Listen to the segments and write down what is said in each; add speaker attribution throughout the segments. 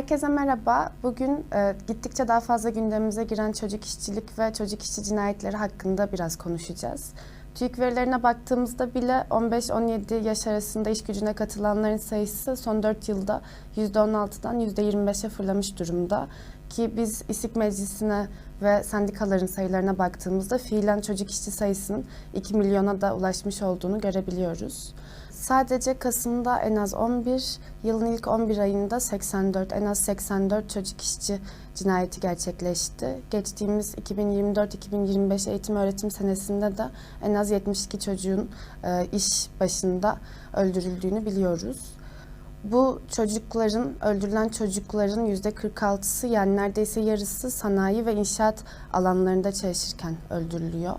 Speaker 1: Herkese merhaba. Bugün e, gittikçe daha fazla gündemimize giren çocuk işçilik ve çocuk işçi cinayetleri hakkında biraz konuşacağız. TÜİK verilerine baktığımızda bile 15-17 yaş arasında iş gücüne katılanların sayısı son 4 yılda %16'dan %25'e fırlamış durumda. Ki biz İSİK Meclisi'ne ve sendikaların sayılarına baktığımızda fiilen çocuk işçi sayısının 2 milyona da ulaşmış olduğunu görebiliyoruz. Sadece Kasım'da en az 11, yılın ilk 11 ayında 84, en az 84 çocuk işçi cinayeti gerçekleşti. Geçtiğimiz 2024-2025 eğitim öğretim senesinde de en az 72 çocuğun e, iş başında öldürüldüğünü biliyoruz. Bu çocukların, öldürülen çocukların yüzde 46'sı yani neredeyse yarısı sanayi ve inşaat alanlarında çalışırken öldürülüyor.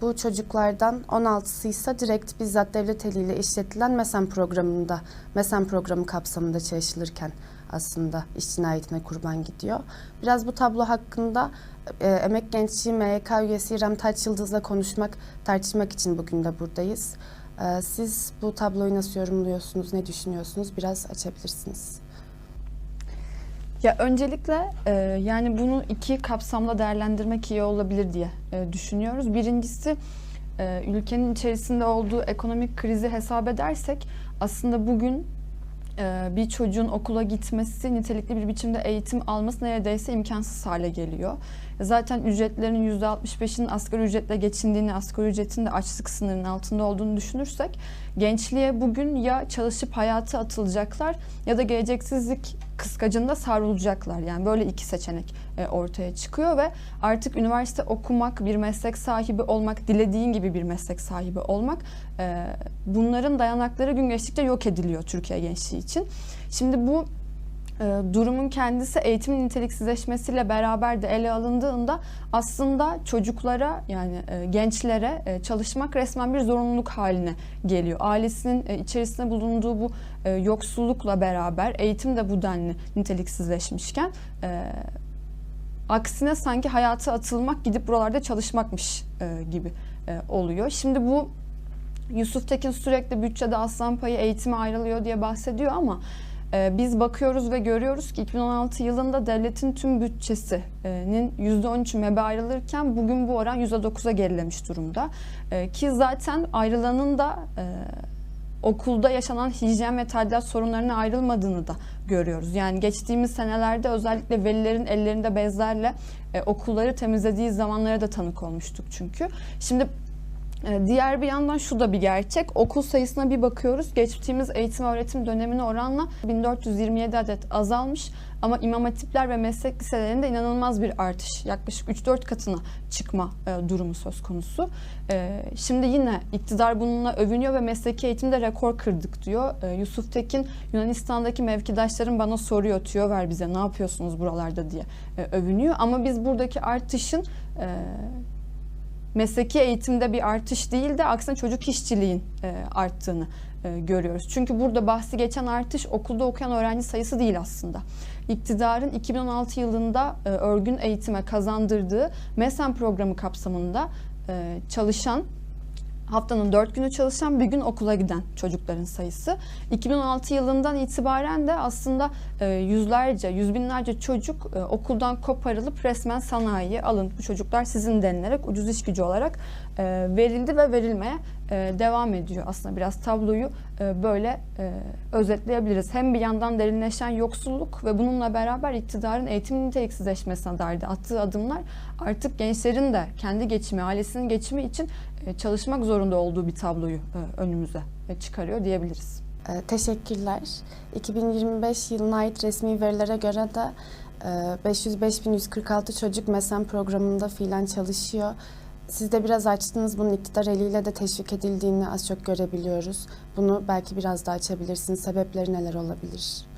Speaker 1: Bu çocuklardan 16'sı ise direkt bizzat devlet eliyle işletilen MESEN programında, MESEN programı kapsamında çalışılırken aslında iş cinayetine kurban gidiyor. Biraz bu tablo hakkında e, Emek Gençliği MYK üyesi İrem Taç Yıldız'la konuşmak, tartışmak için bugün de buradayız. E, siz bu tabloyu nasıl yorumluyorsunuz, ne düşünüyorsunuz? Biraz açabilirsiniz.
Speaker 2: Ya öncelikle e, yani bunu iki kapsamda değerlendirmek iyi olabilir diye e, düşünüyoruz. Birincisi e, ülkenin içerisinde olduğu ekonomik krizi hesap edersek aslında bugün e, bir çocuğun okula gitmesi, nitelikli bir biçimde eğitim alması neredeyse imkansız hale geliyor. Zaten ücretlerin %65'inin asgari ücretle geçindiğini, asgari ücretin de açlık sınırının altında olduğunu düşünürsek gençliğe bugün ya çalışıp hayata atılacaklar ya da geleceksizlik kıskacında savrulacaklar. Yani böyle iki seçenek e, ortaya çıkıyor ve artık üniversite okumak, bir meslek sahibi olmak, dilediğin gibi bir meslek sahibi olmak e, bunların dayanakları gün geçtikçe yok ediliyor Türkiye gençliği için. Şimdi bu durumun kendisi eğitimin niteliksizleşmesiyle beraber de ele alındığında aslında çocuklara yani e, gençlere e, çalışmak resmen bir zorunluluk haline geliyor. Ailesinin e, içerisinde bulunduğu bu yoksullukla beraber eğitim de bu denli niteliksizleşmişken aksine sanki hayata atılmak gidip buralarda çalışmakmış gibi oluyor. Şimdi bu Yusuf Tekin sürekli bütçede aslan payı eğitime ayrılıyor diye bahsediyor ama ee, biz bakıyoruz ve görüyoruz ki 2016 yılında devletin tüm bütçesinin %13'ü MEB'e ayrılırken bugün bu oran %9'a gerilemiş durumda. Ee, ki zaten ayrılanın da e, okulda yaşanan hijyen ve tadilat sorunlarına ayrılmadığını da görüyoruz. Yani geçtiğimiz senelerde özellikle velilerin ellerinde bezlerle e, okulları temizlediği zamanlara da tanık olmuştuk çünkü. Şimdi ee, Diğer bir yandan şu da bir gerçek. Okul sayısına bir bakıyoruz. Geçtiğimiz eğitim öğretim dönemine oranla 1427 adet azalmış. Ama imam hatipler ve meslek liselerinde inanılmaz bir artış. Yaklaşık 3-4 katına çıkma e, durumu söz konusu. E, şimdi yine iktidar bununla övünüyor ve mesleki eğitimde rekor kırdık diyor. E, Yusuf Tekin Yunanistan'daki mevkidaşlarım bana soruyor, tüyo ver bize ne yapıyorsunuz buralarda diye e, övünüyor. Ama biz buradaki artışın... E, mesleki eğitimde bir artış değil de aksine çocuk işçiliğin e, arttığını e, görüyoruz. Çünkü burada bahsi geçen artış okulda okuyan öğrenci sayısı değil aslında. İktidarın 2016 yılında e, örgün eğitime kazandırdığı MESEN programı kapsamında çalışan haftanın dört günü çalışan bir gün okula giden çocukların sayısı. 2016 yılından itibaren de aslında e, yüzlerce, yüz binlerce çocuk e, okuldan koparılıp resmen sanayiye alın. Bu çocuklar sizin denilerek ucuz iş gücü olarak e, verildi ve verilmeye devam ediyor. Aslında biraz tabloyu böyle özetleyebiliriz. Hem bir yandan derinleşen yoksulluk ve bununla beraber iktidarın eğitim niteliksizleşmesine dair attığı adımlar artık gençlerin de kendi geçimi, ailesinin geçimi için e, çalışmak zorunda olduğu bir tabloyu e, önümüze e, çıkarıyor diyebiliriz.
Speaker 1: Teşekkürler. 2025 yılına ait resmi verilere göre de 505.146 çocuk MESEN programında fiilen çalışıyor. Siz de biraz açtınız bunun iktidar eliyle de teşvik edildiğini az çok görebiliyoruz. Bunu belki biraz daha açabilirsiniz. Sebepleri neler olabilir?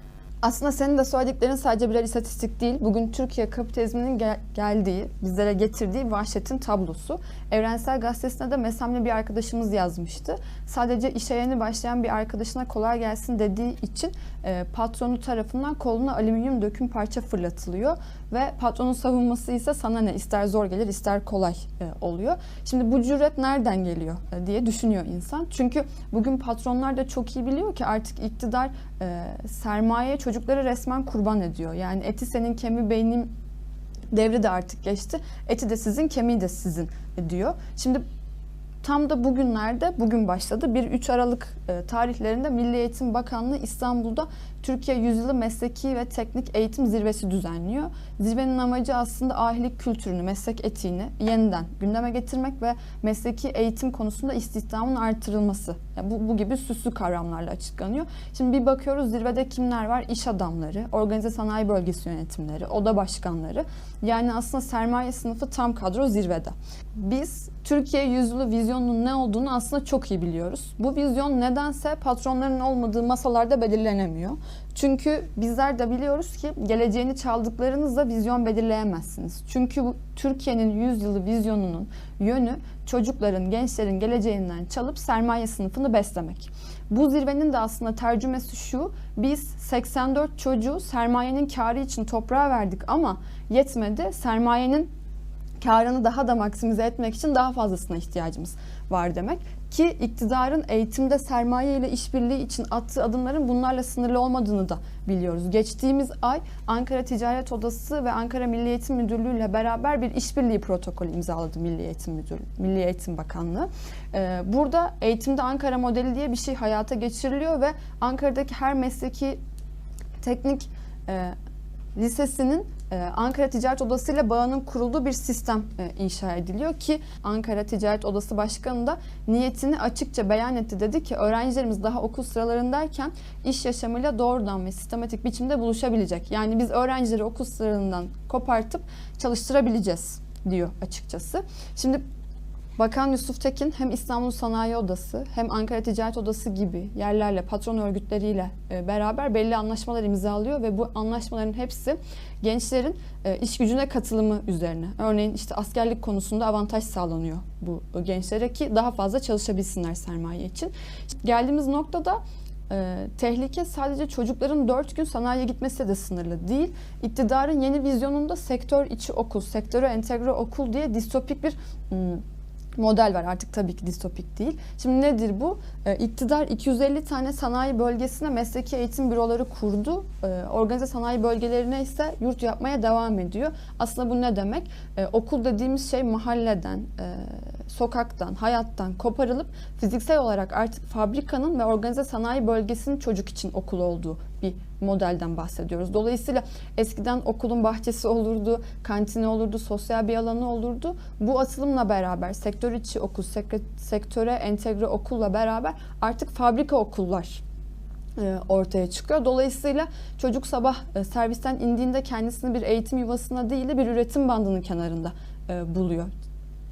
Speaker 2: Aslında senin de söylediklerin sadece birer istatistik değil. Bugün Türkiye kapitalizminin gel- geldiği, bizlere getirdiği vahşetin tablosu. Evrensel Gazetesi'ne de Mesam'la bir arkadaşımız yazmıştı. Sadece işe yeni başlayan bir arkadaşına kolay gelsin dediği için e, patronu tarafından koluna alüminyum döküm parça fırlatılıyor. Ve patronun savunması ise sana ne ister zor gelir ister kolay e, oluyor. Şimdi bu cüret nereden geliyor e, diye düşünüyor insan. Çünkü bugün patronlar da çok iyi biliyor ki artık iktidar e, sermaye çocuk çocukları resmen kurban ediyor. Yani eti senin kemiği beynin devri de artık geçti. Eti de sizin, kemiği de sizin diyor. Şimdi tam da bugünlerde, bugün başladı. Bir 3 Aralık e, tarihlerinde Milli Eğitim Bakanlığı İstanbul'da Türkiye Yüzyılı Mesleki ve Teknik Eğitim Zirvesi düzenliyor. Zirvenin amacı aslında ahilik kültürünü, meslek etiğini yeniden gündeme getirmek ve mesleki eğitim konusunda istihdamın artırılması. Yani bu, bu gibi süslü kavramlarla açıklanıyor. Şimdi bir bakıyoruz zirvede kimler var? İş adamları, organize sanayi bölgesi yönetimleri, oda başkanları. Yani aslında sermaye sınıfı tam kadro zirvede. Biz Türkiye yüzyılı vizyonunun ne olduğunu aslında çok iyi biliyoruz. Bu vizyon nedense patronların olmadığı masalarda belirlenemiyor. Çünkü bizler de biliyoruz ki geleceğini çaldıklarınızla vizyon belirleyemezsiniz. Çünkü bu Türkiye'nin yüzyılı vizyonunun yönü çocukların, gençlerin geleceğinden çalıp sermaye sınıfını beslemek. Bu zirvenin de aslında tercümesi şu, biz 84 çocuğu sermayenin karı için toprağa verdik ama yetmedi. Sermayenin karını daha da maksimize etmek için daha fazlasına ihtiyacımız var demek. Ki iktidarın eğitimde sermaye ile işbirliği için attığı adımların bunlarla sınırlı olmadığını da biliyoruz. Geçtiğimiz ay Ankara Ticaret Odası ve Ankara Milli Eğitim Müdürlüğü ile beraber bir işbirliği protokolü imzaladı Milli Eğitim Müdürlüğü, Milli Eğitim Bakanlığı. Ee, burada eğitimde Ankara modeli diye bir şey hayata geçiriliyor ve Ankara'daki her mesleki teknik e, lisesinin Ankara Ticaret Odası ile bağının kurulduğu bir sistem e, inşa ediliyor ki Ankara Ticaret Odası Başkanı da niyetini açıkça beyan etti. Dedi ki öğrencilerimiz daha okul sıralarındayken iş yaşamıyla doğrudan ve sistematik biçimde buluşabilecek. Yani biz öğrencileri okul sıralarından kopartıp çalıştırabileceğiz diyor açıkçası. Şimdi Bakan Yusuf Tekin hem İstanbul Sanayi Odası hem Ankara Ticaret Odası gibi yerlerle, patron örgütleriyle e, beraber belli anlaşmalar imzalıyor ve bu anlaşmaların hepsi gençlerin e, iş gücüne katılımı üzerine. Örneğin işte askerlik konusunda avantaj sağlanıyor bu gençlere ki daha fazla çalışabilsinler sermaye için. Geldiğimiz noktada e, tehlike sadece çocukların 4 gün sanayiye gitmesi de sınırlı değil. İktidarın yeni vizyonunda sektör içi okul, sektöre entegre okul diye distopik bir hmm, model var. Artık tabii ki distopik değil. Şimdi nedir bu? Ee, iktidar 250 tane sanayi bölgesine mesleki eğitim büroları kurdu. Ee, organize sanayi bölgelerine ise yurt yapmaya devam ediyor. Aslında bu ne demek? Ee, okul dediğimiz şey mahalleden, e, sokaktan, hayattan koparılıp fiziksel olarak artık fabrikanın ve organize sanayi bölgesinin çocuk için okul olduğu bir modelden bahsediyoruz. Dolayısıyla eskiden okulun bahçesi olurdu, kantini olurdu, sosyal bir alanı olurdu. Bu atılımla beraber sektör içi okul, sektöre entegre okulla beraber artık fabrika okullar e, ortaya çıkıyor. Dolayısıyla çocuk sabah e, servisten indiğinde kendisini bir eğitim yuvasına değil de bir üretim bandının kenarında e, buluyor.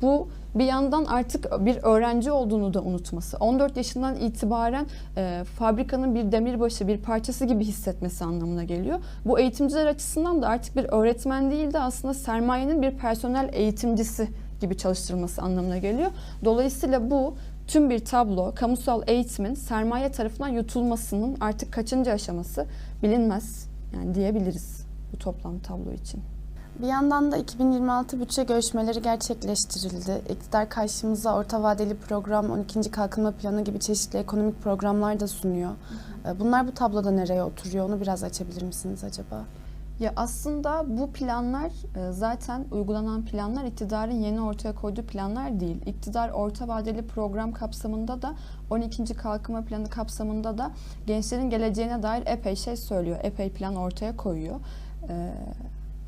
Speaker 2: Bu bir yandan artık bir öğrenci olduğunu da unutması. 14 yaşından itibaren e, fabrikanın bir demirbaşı, bir parçası gibi hissetmesi anlamına geliyor. Bu eğitimciler açısından da artık bir öğretmen değil de aslında sermayenin bir personel eğitimcisi gibi çalıştırılması anlamına geliyor. Dolayısıyla bu tüm bir tablo, kamusal eğitimin sermaye tarafından yutulmasının artık kaçıncı aşaması bilinmez yani diyebiliriz bu toplam tablo için.
Speaker 1: Bir yandan da 2026 bütçe görüşmeleri gerçekleştirildi. İktidar karşımıza orta vadeli program, 12. kalkınma planı gibi çeşitli ekonomik programlar da sunuyor. Bunlar bu tabloda nereye oturuyor? Onu biraz açabilir misiniz acaba?
Speaker 2: Ya aslında bu planlar zaten uygulanan planlar iktidarın yeni ortaya koyduğu planlar değil. İktidar orta vadeli program kapsamında da 12. kalkınma planı kapsamında da gençlerin geleceğine dair epey şey söylüyor. Epey plan ortaya koyuyor.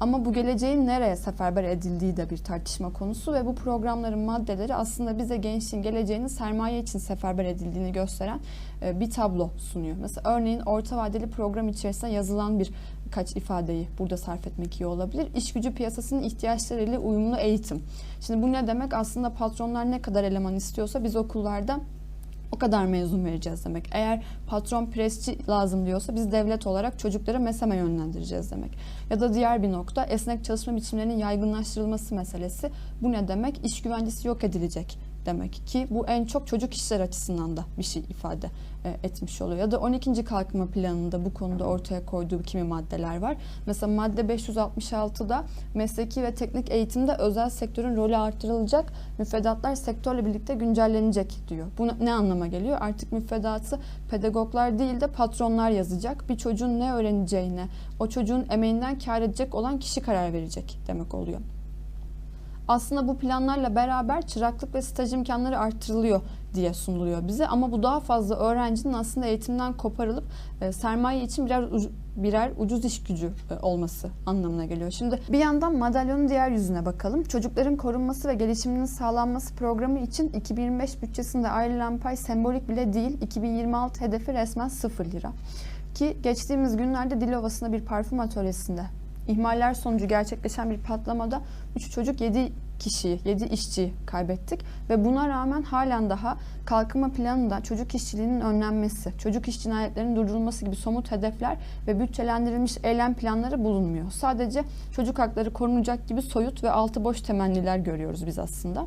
Speaker 2: Ama bu geleceğin nereye seferber edildiği de bir tartışma konusu ve bu programların maddeleri aslında bize gençliğin geleceğinin sermaye için seferber edildiğini gösteren bir tablo sunuyor. Mesela örneğin orta vadeli program içerisinde yazılan bir kaç ifadeyi burada sarf etmek iyi olabilir. İş gücü piyasasının ihtiyaçlarıyla uyumlu eğitim. Şimdi bu ne demek? Aslında patronlar ne kadar eleman istiyorsa biz okullarda o kadar mezun vereceğiz demek. Eğer patron presçi lazım diyorsa biz devlet olarak çocukları MESEM'e yönlendireceğiz demek. Ya da diğer bir nokta esnek çalışma biçimlerinin yaygınlaştırılması meselesi. Bu ne demek? İş güvencesi yok edilecek demek ki bu en çok çocuk işleri açısından da bir şey ifade e, etmiş oluyor. Ya da 12. kalkınma planında bu konuda ortaya koyduğu kimi maddeler var. Mesela madde 566'da mesleki ve teknik eğitimde özel sektörün rolü artırılacak, müfredatlar sektörle birlikte güncellenecek diyor. Bu ne anlama geliyor? Artık müfredatı pedagoglar değil de patronlar yazacak. Bir çocuğun ne öğreneceğine, o çocuğun emeğinden kar edecek olan kişi karar verecek demek oluyor. Aslında bu planlarla beraber çıraklık ve staj imkanları artırılıyor diye sunuluyor bize ama bu daha fazla öğrencinin aslında eğitimden koparılıp e, sermaye için birer birer ucuz iş gücü e, olması anlamına geliyor. Şimdi bir yandan madalyonun diğer yüzüne bakalım. Çocukların korunması ve gelişiminin sağlanması programı için 2025 bütçesinde ayrılan pay sembolik bile değil. 2026 hedefi resmen 0 lira. Ki geçtiğimiz günlerde Dilovası'nda bir parfüm atölyesinde ihmaller sonucu gerçekleşen bir patlamada 3 çocuk 7 kişiyi, 7 işçiyi kaybettik ve buna rağmen halen daha kalkınma planında çocuk işçiliğinin önlenmesi, çocuk iş cinayetlerinin durdurulması gibi somut hedefler ve bütçelendirilmiş eylem planları bulunmuyor. Sadece çocuk hakları korunacak gibi soyut ve altı boş temenniler görüyoruz biz aslında.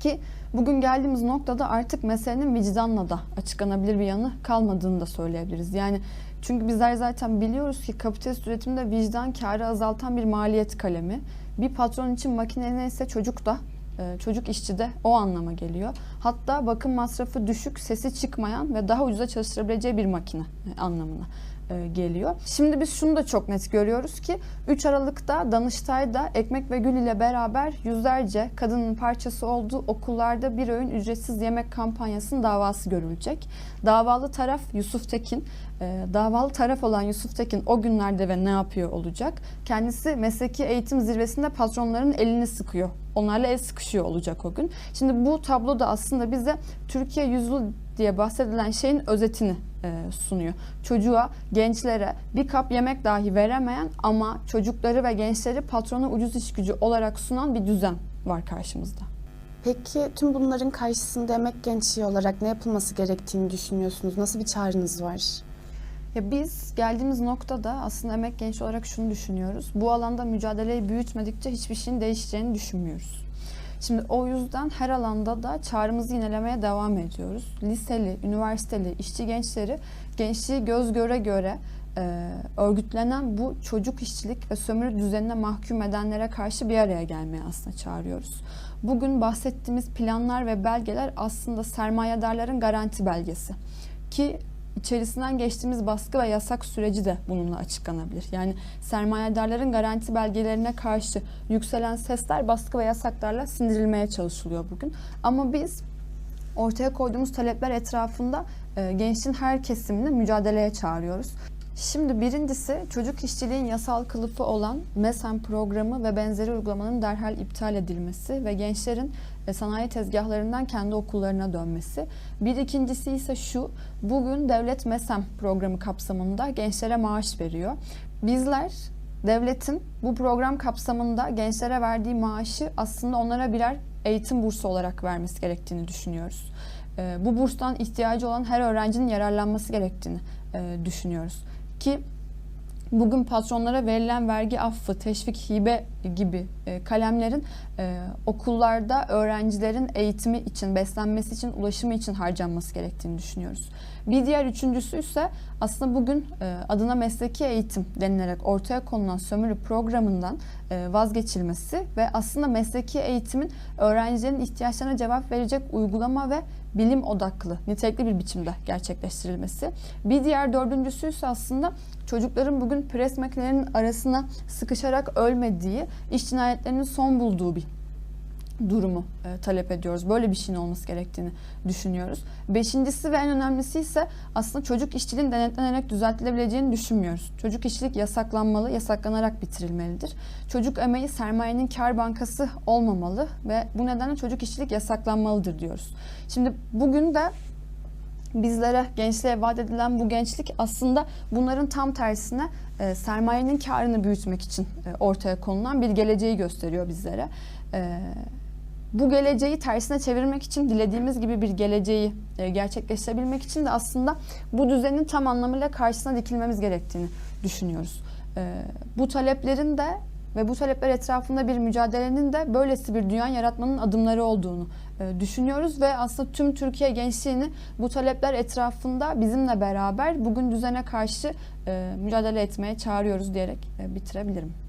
Speaker 2: Ki bugün geldiğimiz noktada artık meselenin vicdanla da açıklanabilir bir yanı kalmadığını da söyleyebiliriz. Yani çünkü bizler zaten biliyoruz ki kapitalist üretimde vicdan karı azaltan bir maliyet kalemi. Bir patron için makine neyse çocuk da e, çocuk işçi de o anlama geliyor. Hatta bakım masrafı düşük, sesi çıkmayan ve daha ucuza çalıştırabileceği bir makine e, anlamına geliyor. Şimdi biz şunu da çok net görüyoruz ki 3 Aralık'ta Danıştay'da Ekmek ve Gül ile beraber yüzlerce kadının parçası olduğu okullarda bir öğün ücretsiz yemek kampanyasının davası görülecek. Davalı taraf Yusuf Tekin. E, Davalı taraf olan Yusuf Tekin o günlerde ve ne yapıyor olacak? Kendisi mesleki eğitim zirvesinde patronların elini sıkıyor. Onlarla el sıkışıyor olacak o gün. Şimdi bu tablo da aslında bize Türkiye yüzyıl diye bahsedilen şeyin özetini e, sunuyor. Çocuğa, gençlere bir kap yemek dahi veremeyen ama çocukları ve gençleri patrona ucuz iş gücü olarak sunan bir düzen var karşımızda.
Speaker 1: Peki tüm bunların karşısında emek gençliği olarak ne yapılması gerektiğini düşünüyorsunuz? Nasıl bir çağrınız var?
Speaker 2: Ya biz geldiğimiz noktada aslında emek genç olarak şunu düşünüyoruz. Bu alanda mücadeleyi büyütmedikçe hiçbir şeyin değişeceğini düşünmüyoruz. Şimdi o yüzden her alanda da çağrımızı yinelemeye devam ediyoruz. Liseli, üniversiteli, işçi gençleri gençliği göz göre göre e, örgütlenen bu çocuk işçilik ve sömürü düzenine mahkum edenlere karşı bir araya gelmeye aslında çağırıyoruz. Bugün bahsettiğimiz planlar ve belgeler aslında sermayedarların garanti belgesi. Ki içerisinden geçtiğimiz baskı ve yasak süreci de bununla açıklanabilir. Yani sermayedarların garanti belgelerine karşı yükselen sesler baskı ve yasaklarla sindirilmeye çalışılıyor bugün. Ama biz ortaya koyduğumuz talepler etrafında e, gençliğin her kesimini mücadeleye çağırıyoruz. Şimdi birincisi çocuk işçiliğin yasal kılıfı olan MESEM programı ve benzeri uygulamanın derhal iptal edilmesi ve gençlerin sanayi tezgahlarından kendi okullarına dönmesi. Bir ikincisi ise şu, bugün devlet MESEM programı kapsamında gençlere maaş veriyor. Bizler devletin bu program kapsamında gençlere verdiği maaşı aslında onlara birer eğitim bursu olarak vermesi gerektiğini düşünüyoruz. E, Bu burstan ihtiyacı olan her öğrencinin yararlanması gerektiğini e, düşünüyoruz. Ki bugün patronlara verilen vergi affı, teşvik, hibe gibi e, kalemlerin e, okullarda öğrencilerin eğitimi için, beslenmesi için, ulaşımı için harcanması gerektiğini düşünüyoruz. Bir diğer üçüncüsü ise aslında bugün e, adına mesleki eğitim denilerek ortaya konulan sömürü programından vazgeçilmesi ve aslında mesleki eğitimin öğrencilerin ihtiyaçlarına cevap verecek uygulama ve bilim odaklı, nitelikli bir biçimde gerçekleştirilmesi. Bir diğer dördüncüsü ise aslında çocukların bugün pres makinelerinin arasına sıkışarak ölmediği, iş cinayetlerinin son bulduğu bir durumu e, talep ediyoruz. Böyle bir şeyin olması gerektiğini düşünüyoruz. Beşincisi ve en önemlisi ise aslında çocuk işçiliğin denetlenerek düzeltilebileceğini düşünmüyoruz. Çocuk işçilik yasaklanmalı, yasaklanarak bitirilmelidir. Çocuk emeği sermayenin kar bankası olmamalı ve bu nedenle çocuk işçilik yasaklanmalıdır diyoruz. Şimdi bugün de bizlere gençliğe vaat edilen bu gençlik aslında bunların tam tersine e, sermayenin karını büyütmek için e, ortaya konulan bir geleceği gösteriyor bizlere. E, bu geleceği tersine çevirmek için dilediğimiz gibi bir geleceği e, gerçekleştirebilmek için de aslında bu düzenin tam anlamıyla karşısına dikilmemiz gerektiğini düşünüyoruz. E, bu taleplerin de ve bu talepler etrafında bir mücadelenin de böylesi bir dünya yaratmanın adımları olduğunu e, düşünüyoruz ve aslında tüm Türkiye gençliğini bu talepler etrafında bizimle beraber bugün düzene karşı mücadele etmeye çağırıyoruz diyerek bitirebilirim.